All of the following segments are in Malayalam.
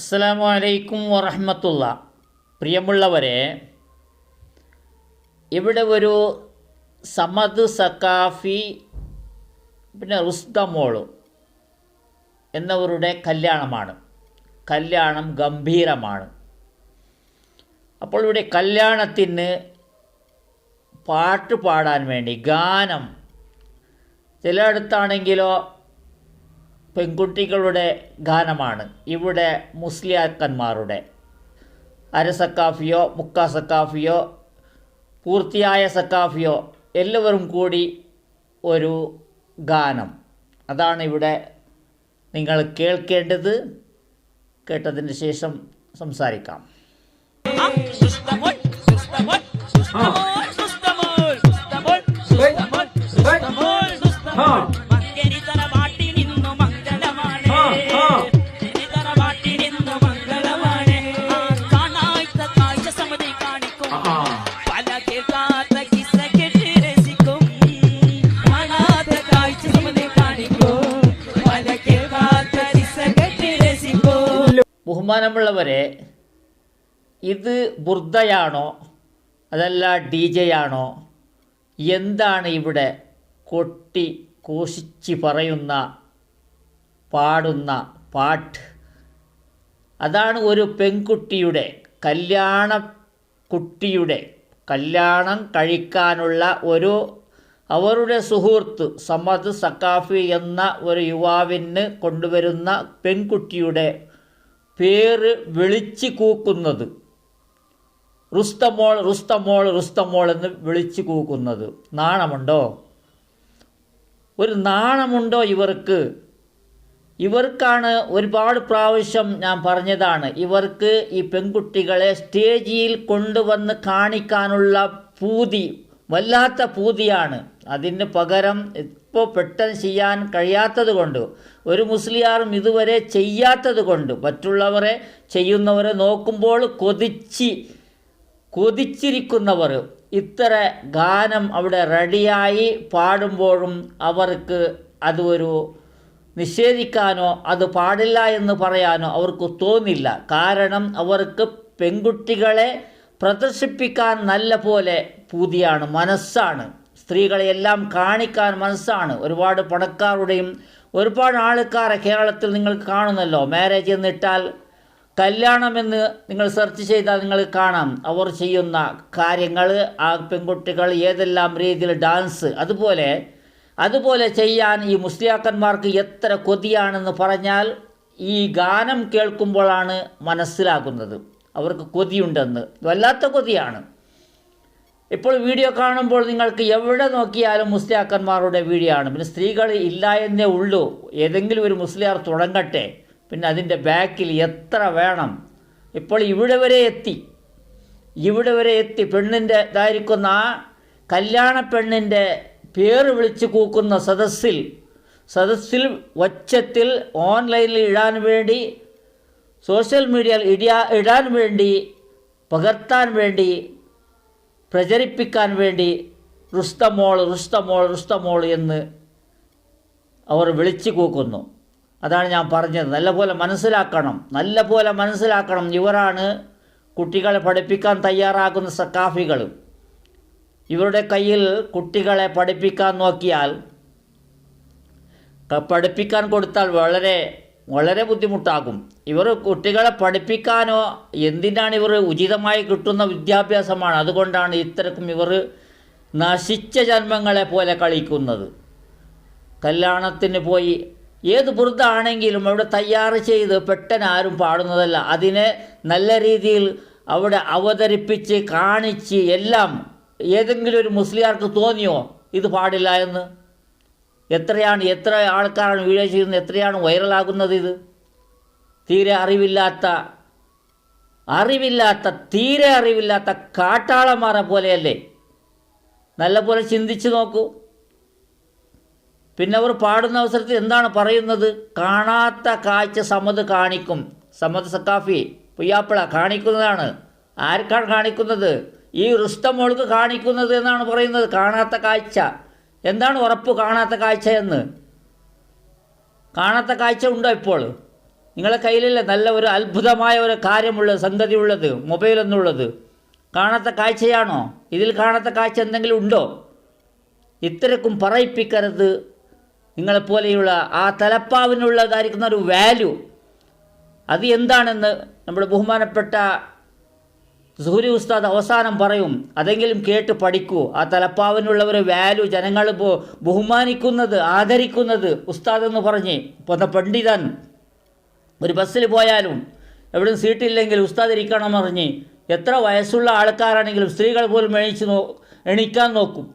അസ്സലാമു അലൈക്കും വറഹമത്തുള്ള. പ്രിയമുള്ളവരെ ഇവിടെ ഒരു സമദ് സക്കാഫി പിന്നെ റുസ്തമോൾ എന്നവരുടെ കല്യാണമാണ്. കല്യാണം ഗംഭീരമാണ്. അപ്പോൾ ഇവിടെ കല്യാണത്തിന് പാട്ട് പാടാൻ വേണ്ടി ഗാനം ചിലയിടത്താണെങ്കിലോ പെൺകുട്ടികളുടെ ഗാനമാണ്. ഇവിടെ മുസ്ലിയാക്കന്മാരുടെ. അരസക്കാഫിയോ മുക്കാ സക്കാഫിയോ പൂർത്തിയായ സക്കാഫിയോ എല്ലാവരും കൂടി ഒരു ഗാനം. അതാണ് ഇവിടെ നിങ്ങൾ കേൾക്കേണ്ടത്. കേട്ടതിന് ശേഷം സംസാരിക്കാം. സുസ്തമോൾ ബഹുമാനമുള്ളവരെ ഇത് ബുർദയാണോ? അതല്ല ഡി ജെ ആണോ എന്താണ് ഇവിടെ കൊട്ടി കോശിച്ച് പറയുന്ന പാടുന്ന പാട്ട്? അതാണ് ഒരു പെൺകുട്ടിയുടെ കല്യാണ കുട്ടിയുടെ കല്യാണം കഴിക്കാനുള്ള ഒരു അവരുടെ സുഹൃത്ത് സമദ് സക്കാഫി എന്ന ഒരു യുവാവിന് കൊണ്ടുവരുന്ന പെൺകുട്ടിയുടെ പേര് വിളിച്ചു കൂക്കുന്നത്. റുസ്തമോൾ റുസ്തമോൾ റുസ്തമോൾ എന്ന് വിളിച്ചു കൂക്കുന്നത്. നാണമുണ്ടോ? ഒരു നാണമുണ്ടോ ഇവർക്ക്? ഇവർക്കാണ് ഒരുപാട് പ്രാവശ്യം ഞാൻ പറഞ്ഞതാണ്. ഇവർക്ക് ഈ പെൺകുട്ടികളെ സ്റ്റേജിൽ കൊണ്ടുവന്ന് കാണിക്കാനുള്ള പൂതി വല്ലാത്ത പൂതിയാണ്. അതിന് പകരം ഇപ്പോൾ പെട്ടെന്ന് ചെയ്യാൻ കഴിയാത്തത് കൊണ്ട്? ഒരു മുസ്ലിയാറും ഇതുവരെ ചെയ്യാത്തത് കൊണ്ട്? മറ്റുള്ളവരെ ചെയ്യുന്നവരെ നോക്കുമ്പോൾ കൊതിച്ച് കൊതിച്ചിരിക്കുന്നവർ ഇത്ര ഗാനം അവിടെ റെഡിയായി പാടുമ്പോഴും അവർക്ക് അത് ഒരു നിഷേധിക്കാനോ അത് പാടില്ല എന്ന് പറയാനോ അവർക്ക് തോന്നില്ല. കാരണം അവർക്ക് പെൺകുട്ടികളെ പ്രദർശിപ്പിക്കാൻ നല്ല പോലെ പൂതിയാണ് മനസ്സാണ്. സ്ത്രീകളെയെല്ലാം കാണിക്കാൻ മനസ്സാണ്. ഒരുപാട് പണക്കാരുടെയും ഒരുപാട് ആൾക്കാരെ കേരളത്തിൽ നിങ്ങൾ കാണുന്നല്ലോ. മാരേജ് എന്നിട്ടാൽ കല്യാണമെന്ന് നിങ്ങൾ സെർച്ച് ചെയ്താൽ നിങ്ങൾ കാണാം. അവർ ചെയ്യുന്ന കാര്യങ്ങൾ ആ പെൺകുട്ടികൾ ഏതെല്ലാം രീതിയിൽ ഡാൻസ് അതുപോലെ അതുപോലെ ചെയ്യാൻ ഈ മുസ്ലിയാക്കന്മാർക്ക് എത്ര കൊതിയാണെന്ന് പറഞ്ഞാൽ ഈ ഗാനം കേൾക്കുമ്പോഴാണ് മനസ്സിലാകുന്നത്. അവർക്ക് കൊതിയുണ്ടെന്ന്. വല്ലാത്ത കൊതിയാണ്. ഇപ്പോൾ വീഡിയോ കാണുമ്പോൾ നിങ്ങൾക്ക് എവിടെ നോക്കിയാലും മുസ്ലിയാക്കന്മാരുടെ വീഡിയോ ആണ് പിന്നെ സ്ത്രീകൾ ഇല്ല എന്നേ ഉള്ളൂ. ഏതെങ്കിലും ഒരു മുസ്ലിയാർ തുടങ്ങട്ടെ. പിന്നെ അതിന്റെ ബാക്കിൽ എത്ര വേണം? ഇപ്പോൾ ഇവിടെ വരെ എത്തി. ഇവിടെ വരെ എത്തി. പെണ്ണിന്റെ ഇതായിരിക്കുന്ന ആ കല്യാണ പെണ്ണിന്റെ പേര് വിളിച്ച് കൂക്കുന്ന സദസ്സിൽ സദസ്സിൽ ഒച്ചത്തിൽ ഓൺലൈനിൽ ഇടാൻ വേണ്ടി സോഷ്യൽ മീഡിയയിൽ ഇടിയാ ഇടാൻ വേണ്ടി പകർത്താൻ വേണ്ടി പ്രചരിപ്പിക്കാൻ വേണ്ടി റുസ്തമോൾ റുസ്തമോൾ റുസ്തമോൾ എന്ന് അവർ വിളിച്ചു കൂക്കുന്നു. അതാണ് ഞാൻ പറഞ്ഞത്. നല്ലപോലെ മനസ്സിലാക്കണം. നല്ലപോലെ മനസ്സിലാക്കണം. ഇവരാണ് കുട്ടികളെ പഠിപ്പിക്കാൻ തയ്യാറാകുന്ന സക്കാഫികൾ ഇവരുടെ കയ്യിൽ കുട്ടികളെ പഠിപ്പിക്കാൻ നോക്കിയാൽ പഠിപ്പിക്കാൻ കൊടുത്താൽ വളരെ വളരെ ബുദ്ധിമുട്ടാകും. ഇവർ കുട്ടികളെ പഠിപ്പിക്കാനോ എന്തിനാണ് ഇവർ ഉചിതമായി കിട്ടുന്ന വിദ്യാഭ്യാസമാണ്. അതുകൊണ്ടാണ് ഇത്തരക്കും ഇവർ നശിച്ച ജന്മങ്ങളെ പോലെ കളിക്കുന്നത്. കല്യാണത്തിന് പോയി ഏത് വൃദ്ധാണെങ്കിലും അവിടെ തയ്യാറ് ചെയ്ത് പെട്ടെന്ന് ആരും പാടുന്നതല്ല. അതിനെ നല്ല രീതിയിൽ അവിടെ അവതരിപ്പിച്ച് കാണിച്ച് എല്ലാം ഏതെങ്കിലും ഒരു മുസ്ലിയാർക്ക് തോന്നിയോ ഇത് പാടില്ല എന്ന്? എത്രയാണ് എത്ര ആൾക്കാരാണ് വീഡിയോ ചെയ്യുന്നത് എത്രയാണ് വൈറലാകുന്നത് ഇത്? തീരെ അറിവില്ലാത്ത അറിവില്ലാത്ത തീരെ അറിവില്ലാത്ത കാട്ടാളന്മാരെ പോലെയല്ലേ? നല്ലപോലെ ചിന്തിച്ച് നോക്കൂ. പിന്നെ അവർ പാടുന്ന അവസരത്തിൽ എന്താണ് പറയുന്നത്? കാണാത്ത കാഴ്ച സമത് കാണിക്കും. സമത് സക്കാഫി പുയ്യാപ്പിള കാണിക്കുന്നതാണ്. ആർക്കാണ് കാണിക്കുന്നത്? ഈ റുസ്തമോൾക്ക് കാണിക്കുന്നത് എന്നാണ് പറയുന്നത്. കാണാത്ത കാഴ്ച. എന്താണ് ഉറപ്പ് കാണാത്ത കാഴ്ച എന്ന്? കാണാത്ത കാഴ്ച ഉണ്ടോ ഇപ്പോൾ? നിങ്ങളെ കയ്യിലല്ലേ നല്ല ഒരു അത്ഭുതമായ ഒരു കാര്യമുള്ളത് സംഗതി ഉള്ളത് മൊബൈൽ എന്നുള്ളത് കാണാത്ത കാഴ്ചയാണോ? ഇതിൽ കാണാത്ത കാഴ്ച എന്തെങ്കിലും ഉണ്ടോ? ഇത്രക്കും പറയിപ്പിക്കരുത്. നിങ്ങളെപ്പോലെയുള്ള ആ തലപ്പാവിനുള്ളതായിരിക്കുന്ന ഒരു വാല്യൂ അത് എന്താണെന്ന് നമ്മുടെ ബഹുമാനപ്പെട്ട സുഹരി ഉസ്താദ് അവസാനം പറയും അതെങ്കിലും കേട്ട് പഠിക്കൂ. ആ തലപ്പാവിനുള്ള വാല്യൂ ജനങ്ങൾ ബഹു- ബഹുമാനിക്കുന്നത് ആദരിക്കുന്നത് ഉസ്താദ് എന്ന് പറഞ്ഞ് ഇപ്പോൾ പണ്ഡിതൻ ഒരു ബസ്സിൽ പോയാലും എവിടെയും സീറ്റില്ലെങ്കിൽ ഉസ്താദ് ഇരിക്കണം പറഞ്ഞ് എത്ര വയസ്സുള്ള ആൾക്കാരാണെങ്കിലും സ്ത്രീകൾ പോലും എണീച്ച് നോ എണീക്കാൻ നോക്കും.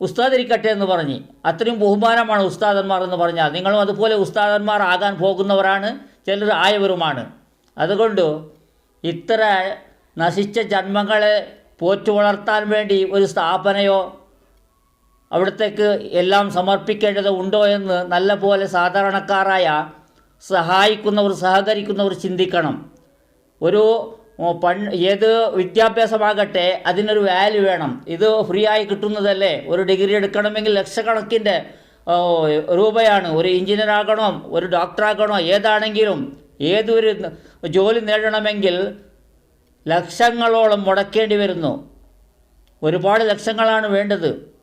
ഉസ്താദ് ഇരിക്കട്ടെ എന്ന് പറഞ്ഞ് അത്രയും ബഹുമാനമാണ് ഉസ്താദന്മാർ എന്ന് പറഞ്ഞാൽ. നിങ്ങളും അതുപോലെ ഉസ്താദന്മാർ ആകാൻ പോകുന്നവരാണ് ചിലർ ആയവരുമാണ്. അതുകൊണ്ട് ഇത്ര നശിച്ച ജന്മങ്ങളെ പോറ്റു വളർത്താൻ വേണ്ടി ഒരു സ്ഥാപനയോ അവിടത്തേക്ക് എല്ലാം സമർപ്പിക്കേണ്ടത് ഉണ്ടോ എന്ന് നല്ല പോലെ സാധാരണക്കാരായ സഹായിക്കുന്നവർ സഹകരിക്കുന്നവർ ചിന്തിക്കണം. ഒരു പൺ ഏത് വിദ്യാഭ്യാസമാകട്ടെ അതിനൊരു വാല്യൂ വേണം. ഇത് ഫ്രീ ആയി കിട്ടുന്നതല്ലേ? ഒരു ഡിഗ്രി എടുക്കണമെങ്കിൽ ലക്ഷക്കണക്കിന്റെ രൂപയാണ്. ഒരു എഞ്ചിനീയർ ഒരു ഡോക്ടറാകണോ ഏതാണെങ്കിലും ഏതൊരു ജോലി നേടണമെങ്കിൽ ലക്ഷങ്ങളോളം മുടക്കേണ്ടി വരുന്നു. ഒരുപാട് ലക്ഷങ്ങളാണ് വേണ്ടത്.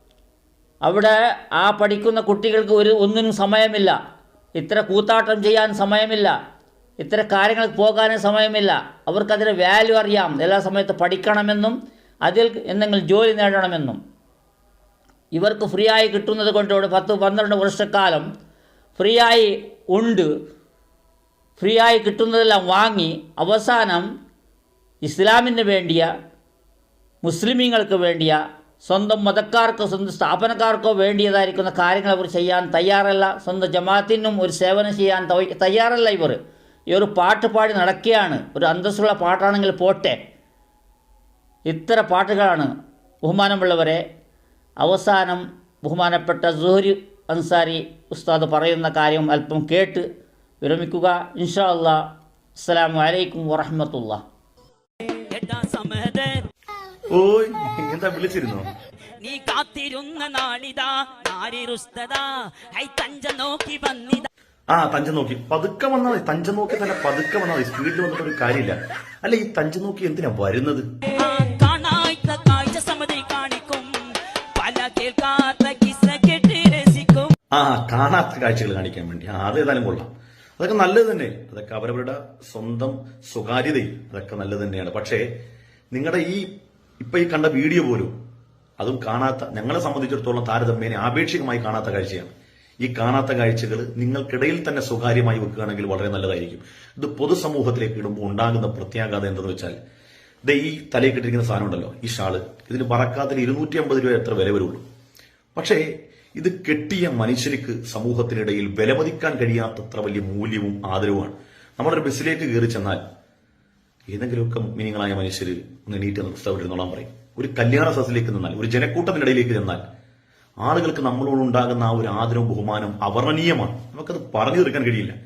അവിടെ ആ പഠിക്കുന്ന കുട്ടികൾക്ക് ഒരു ഒന്നിനും സമയമില്ല. ഇത്ര കൂത്താട്ടം ചെയ്യാൻ സമയമില്ല. ഇത്ര കാര്യങ്ങൾക്ക് പോകാനും സമയമില്ല. അവർക്കതിന്റെ വാല്യൂ അറിയാം. എല്ലാ സമയത്ത് പഠിക്കണമെന്നും അതിൽ എന്തെങ്കിലും ജോലി നേടണമെന്നും. ഇവർക്ക് ഫ്രീ ആയി കിട്ടുന്നത് കൊണ്ട് ഇവിടെ പത്ത് പന്ത്രണ്ട് വർഷക്കാലം ഫ്രീ ആയി ഉണ്ട്. ഫ്രീ ആയി കിട്ടുന്നതെല്ലാം വാങ്ങി അവസാനം ഇസ്ലാമിന് വേണ്ടിയ മുസ്ലിമീങ്ങൾക്ക് വേണ്ടിയ സ്വന്തം മതക്കാർക്കോ സ്വന്തം സ്ഥാപനക്കാർക്കോ വേണ്ടിയതായിരിക്കുന്ന കാര്യങ്ങൾ അവർ ചെയ്യാൻ തയ്യാറല്ല. സ്വന്തം ജമാഅത്തിനും ഒരു സേവനം ചെയ്യാൻ തയ്യാറല്ല ഇവർ. ഈ ഒരു പാട്ട് പാടി നടക്കുകയാണ്. ഒരു അന്തസ്സുള്ള പാട്ടാണെങ്കിൽ പോട്ടെ. ഇത്ര പാട്ടുകളാണ് ബഹുമാനമുള്ളവരെ. അവസാനം ബഹുമാനപ്പെട്ട സുഹരി അൻസാരി ഉസ്താദ് പറയുന്ന കാര്യം അല്പം കേട്ട് വിരമിക്കുക. ഇൻഷാ അല്ലാ അസ്സാം അലൈക്കും വറഹ്മത്തുള്ളാ ഓയ് എന്താ വിളിച്ചിരുന്നോ? നീ കാത്തിരുന്ന നാളിതാ നാരിരുസ്തതാ. ഹൈ തഞ്ച നോക്കി വന്നിതാ. ആ തഞ്ച നോക്കി. പതുക്കെ വന്നാൽ തഞ്ച നോക്കി തന്നെ പതുക്കെ വന്നാൽ മതി. സ്പീഡിൽ വന്നിട്ട് ഒരു കാര്യമില്ല. അല്ല ഈ തഞ്ച നോക്കി എന്തിനാ വരുന്നത്? ആ കാണാത്ത കാഴ്ചകൾ കാണിക്കാൻ വേണ്ടി. ആ അത് ഏതായാലും കൊള്ളാം. അതൊക്കെ നല്ലത് തന്നെ. അതൊക്കെ അവരവരുടെ സ്വന്തം സ്വകാര്യതയും അതൊക്കെ നല്ലത് തന്നെയാണ്. പക്ഷേ നിങ്ങളുടെ ഈ ഇപ്പൊ ഈ കണ്ട വീഡിയോ പോലും അതും കാണാത്ത ഞങ്ങളെ സംബന്ധിച്ചിടത്തോളം താരതമ്യേന ആപേക്ഷികമായി കാണാത്ത കാഴ്ചയാണ്. ഈ കാണാത്ത കാഴ്ചകൾ നിങ്ങൾക്കിടയിൽ തന്നെ സ്വകാര്യമായി വെക്കുകയാണെങ്കിൽ വളരെ നല്ലതായിരിക്കും. ഇത് പൊതുസമൂഹത്തിലേക്ക് ഇടുമ്പോൾ ഉണ്ടാകുന്ന പ്രത്യാഘാതം എന്തെന്ന് വെച്ചാൽ ദേ ഈ തലയിൽ കിട്ടിയിരിക്കുന്ന സാധനം ഉണ്ടല്ലോ ഈ ഷാൾ. ഇതിന് പറക്കാത്തിന് ഇരുന്നൂറ്റി അമ്പത് രൂപ എത്ര വില വരുള്ളൂ. പക്ഷേ ഇത് കെട്ടിയ മനുഷ്യർക്ക് സമൂഹത്തിനിടയിൽ വിലമതിക്കാൻ കഴിയാത്തത്ര വലിയ മൂല്യവും ആദരവുമാണ്. നമ്മളൊരു ബസ്സിലേക്ക് കയറി ചെന്നാൽ ഏതെങ്കിലുമൊക്കെ മിനിങ്ങളായ മനുഷ്യർ എണീറ്റ് നിർത്തവിരുന്നോളാൻ പറയും. ഒരു കല്യാണ സദസ്സിലേക്ക് നിന്നാൽ ഒരു ജനക്കൂട്ടത്തിനിടയിലേക്ക് ചെന്നാൽ ആളുകൾക്ക് നമ്മളോട് ഉണ്ടാകുന്ന ആ ഒരു ആദരവും ബഹുമാനവും അവർണനീയമാണ് നമുക്കത് പറഞ്ഞു തീർക്കാൻ കഴിയില്ല.